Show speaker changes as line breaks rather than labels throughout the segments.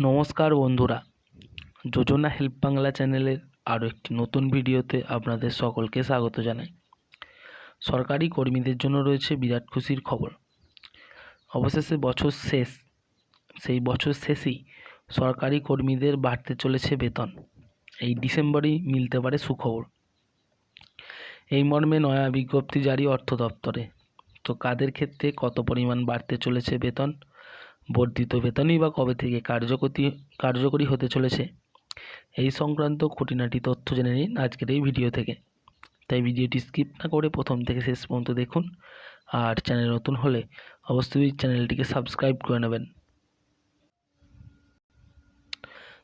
নমস্কার বন্ধুরা। যোজনা হেল্প বাংলা চ্যানেলের আরও একটি নতুন ভিডিওতে আপনাদের সকলকে স্বাগত জানাই। সরকারি কর্মীদের জন্য রয়েছে বিরাট খুশির খবর। অবশেষে বছর শেষ, সেই বছর শেষেই সরকারি কর্মীদের বাড়তে চলেছে বেতন। এই ডিসেম্বরেই মিলতে পারে সুখবর। এই মর্মে নয়া বিজ্ঞপ্তি জারি অর্থ দপ্তরে। তো কাদের ক্ষেত্রে কত পরিমাণ বাড়তে চলেছে বেতন? বর্ধিত বেতনই বা কবে থেকে কার্যকতি, কার্যকরী হতে চলেছে? এই সংক্রান্ত খুঁটিনাটি তথ্য জেনে নিন আজকের এই ভিডিও থেকে। তাই ভিডিওটি স্কিপ না করে প্রথম থেকে শেষ পর্যন্ত দেখুন আর চ্যানেল নতুন হলে অবশ্যই চ্যানেলটিকে সাবস্ক্রাইব করে নেবেন।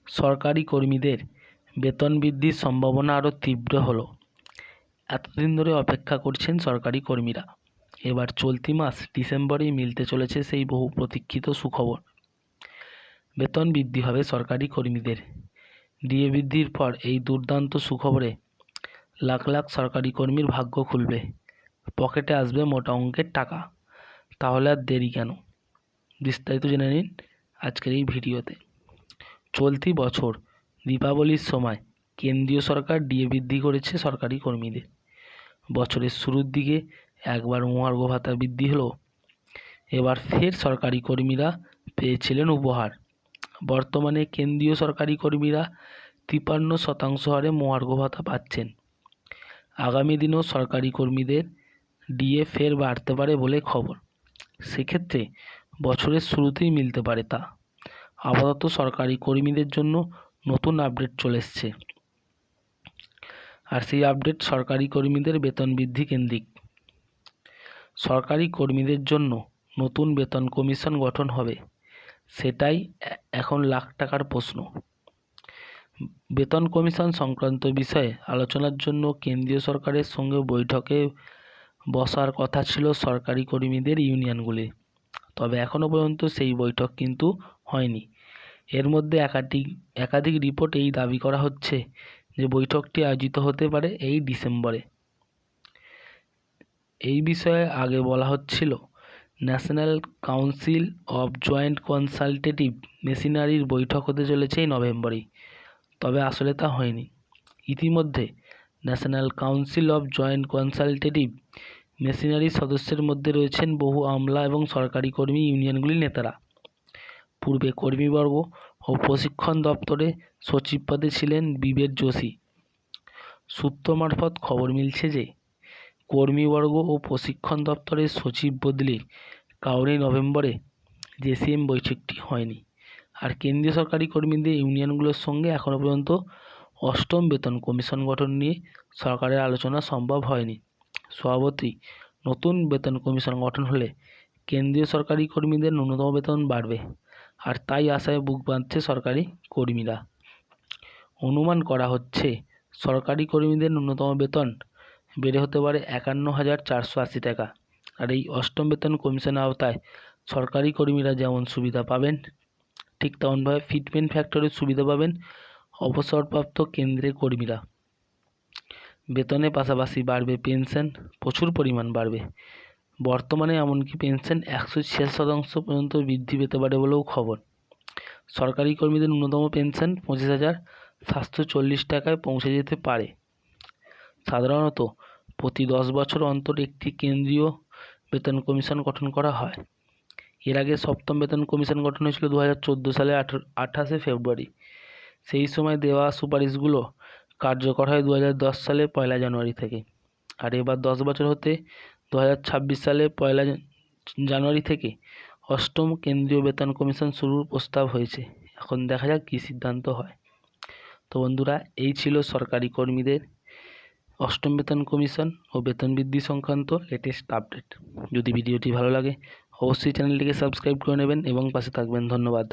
সরকারি কর্মীদের বেতন বৃদ্ধির সম্ভাবনা আরও তীব্র হলো। এতদিন ধরে অপেক্ষা করছেন সরকারি কর্মীরা। এবার চলতি মাস ডিসেম্বরেই মিলতে চলেছে সেই বহু প্রতীক্ষিত সুখবর। বেতন বৃদ্ধি হবে সরকারি কর্মীদের। ডিএ বৃদ্ধির পর এই দুর্দান্ত সুখবরে লাখ লাখ সরকারি কর্মীর ভাগ্য খুলবে। পকেটে আসবে মোটা অঙ্কের টাকা। তাহলে আর দেরি কেন? বিস্তারিত জেনে নিন আজকের এই ভিডিওতে। চলতি বছর দীপাবলির সময় কেন্দ্রীয় সরকার ডিএ বৃদ্ধি করেছে সরকারি কর্মীদের। বছরের শুরুর দিকে একবার মহার্ঘ ভাতা বৃদ্ধি হলো। এবার ফের সরকারি কর্মীরা পেয়েছিলেন উপহার। বর্তমানে কেন্দ্রীয় সরকারি কর্মীরা তিপান্ন শতাংশ হারে মহার্ঘ ভাতা পাচ্ছেন। আগামী দিনেও সরকারি কর্মীদের ডিএ ফের বাড়তে পারে বলে খবর। সেক্ষেত্রে বছরের শুরুতেই মিলতে পারে তা। আপাতত সরকারি কর্মীদের জন্য নতুন আপডেট চলে এসছে। আর সেই আপডেট সরকারি কর্মীদের বেতন বৃদ্ধি কেন্দ্রিক। সরকারি কর্মীদের জন্য নতুন বেতন কমিশন গঠন হবে, সেটাই এখন লাখ টাকার প্রশ্ন। বেতন কমিশন সংক্রান্ত বিষয়ে আলোচনার জন্য কেন্দ্রীয় সরকারের সঙ্গে বৈঠকে বসার কথা ছিল সরকারি কর্মীদের ইউনিয়নগুলি, তবে এখনও পর্যন্ত সেই বৈঠক কিন্তু হয়নি। এর মধ্যে একাধিক একাধিক রিপোর্ট এই দাবি করা হচ্ছে যে বৈঠকটি আয়োজিত হতে পারে এই ডিসেম্বরে। এই বিষয়ে আগে বলা হচ্ছিল, national council of joint consultative মেশিনারির বৈঠক হতে চলেছে এই নভেম্বরেই। তবে আসলে তা হয়নি। ইতিমধ্যে national council of joint consultative মেশিনারির সদস্যের মধ্যে রয়েছেন বহু আমলা এবং সরকারি কর্মী ইউনিয়নগুলির নেতারা। পূর্বে কর্মীবর্গ ও প্রশিক্ষণ দপ্তরে সচিব পদে ছিলেন বিবেক যোশী। সূত্র মারফত খবর মিলছে যে কর্মীবর্গ ও প্রশিক্ষণ দপ্তরের সচিব বদলে কারণে নভেম্বরে জেসিএম বৈঠকটি হয়নি। আর কেন্দ্রীয় সরকারি কর্মীদের ইউনিয়নগুলোর সঙ্গে এখনও পর্যন্ত অষ্টম বেতন কমিশন গঠন নিয়ে সরকারের আলোচনা সম্ভব হয়নি। স্বভাবতই নতুন বেতন কমিশন গঠন হলে কেন্দ্রীয় সরকারি কর্মীদের ন্যূনতম বেতন বাড়বে, আর তাই আশায় বুক বাঁধছে সরকারি কর্মীরা। অনুমান করা হচ্ছে, সরকারি কর্মীদের ন্যূনতম বেতন বেড়ে হতে পারে একান্ন হাজার চারশো আশি টাকা। আর এই অষ্টম বেতন কমিশনের আওতায় সরকারি কর্মীরা যেমন সুবিধা পাবেন, ঠিক তেমনভাবে ফিটমেন্ট ফ্যাক্টরির সুবিধা পাবেন অবসরপ্রাপ্ত কেন্দ্রের কর্মীরা। বেতনের পাশাপাশি বাড়বে পেনশন, প্রচুর পরিমাণ বাড়বে। বর্তমানে এমনকি পেনশন একশো ছিয়াশি শতাংশ পর্যন্ত বৃদ্ধি পেতে পারে বলেও খবর। সরকারি কর্মীদের ন্যূনতম পেনশন পঁচিশ হাজার সাতশো চল্লিশ টাকায় পৌঁছে যেতে পারে। সাধারণত প্রতি দশ বছর অন্তর একটি কেন্দ্রীয় বেতন কমিশন গঠন করা হয়। এর আগে সপ্তম বেতন কমিশন গঠন হয়েছিল দু হাজার চোদ্দ সালে আঠাশে ফেব্রুয়ারি। সেই সময় দেওয়া সুপারিশগুলো কার্যকর হয় দু হাজার দশ সালে পয়লা জানুয়ারি থেকে। আর এবার দশ বছর হতে দু হাজার ছাব্বিশ সালে পয়লা জানুয়ারি থেকে অষ্টম কেন্দ্রীয় বেতন কমিশন শুরুর প্রস্তাব হয়েছে। এখন দেখা যাক কী সিদ্ধান্ত হয়। তো বন্ধুরা, এই ছিল সরকারি কর্মীদের অষ্টম বেতন কমিশন ও বেতন বৃদ্ধি সংক্রান্ত লেটেস্ট আপডেট যদি ভিডিওটি ভালো লাগে, অবশ্যই চ্যানেলটিকে সাবস্ক্রাইব করে নেবেন এবং পাশে থাকবেন। ধন্যবাদ।